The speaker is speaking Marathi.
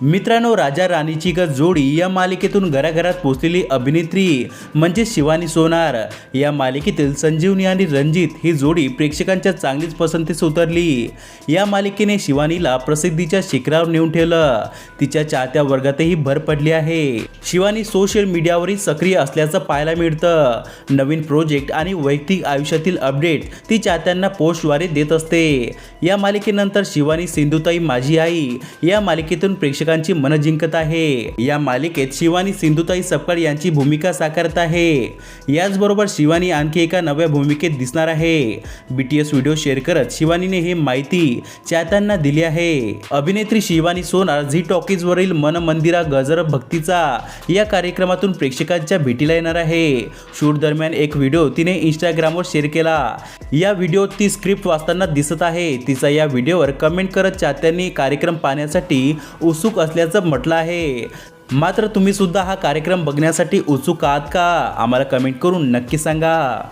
मित्रांनो राजा राणीची ग जोडी या मालिकेतून घराघरात पोचलेली अभिनेत्री म्हणजे शिवानी सोनार. या मालिकेतील संजीवनी आणि रणजित ही जोडी प्रेक्षकांच्या चांगलीच पसंतीस उतरली. या मालिकेने शिवानीला प्रसिद्धीच्या शिखरावर नेऊन ठेवलं. तिच्या चाहत्या वर्गातही भर पडली आहे. शिवानी सोशल मीडियावरही सक्रिय असल्याचं पाहायला मिळतं. नवीन प्रोजेक्ट आणि वैयक्तिक आयुष्यातील अपडेट ती चाहत्यांना पोस्टद्वारे देत असते. या मालिकेनंतर शिवानी सिंधुताई माझी आई या मालिकेतून प्रेक्षक प्रेक्षकांची मन जिंकत आहे. या मालिकेत शिवानी सिंधुताई सपकाळ यांची भूमिका साकारत आहे. याचबरोबर शिवानी आणखी एका नव्या भूमिकेत दिसणार आहे. B T S video share करत शिवानीने ही माहिती चाहत्यांना दिली आहे. अभिनेत्री शिवानी सोनार झी टॉकीजवरील मन मंदिरा गजर भक्तीचा या कार्यक्रमातून प्रेक्षकांच्या भेटीला येणार आहे. शूट दरम्यान एक व्हिडिओ तिने इंस्टाग्रामवर शेअर केला. या व्हिडिओत ती स्क्रिप्ट वाचताना दिसत आहे. तिचा या व्हिडिओवर कमेंट करत चाहत्यांनी कार्यक्रम पाहण्यासाठी उत्सुक उत्सुक असल्याचं म्हटलं आहे. मात्र तुम्ही सुद्धा हा कार्यक्रम बघण्यासाठी उत्सुक आहात का? आम्हाला कमेंट करून नक्की सांगा.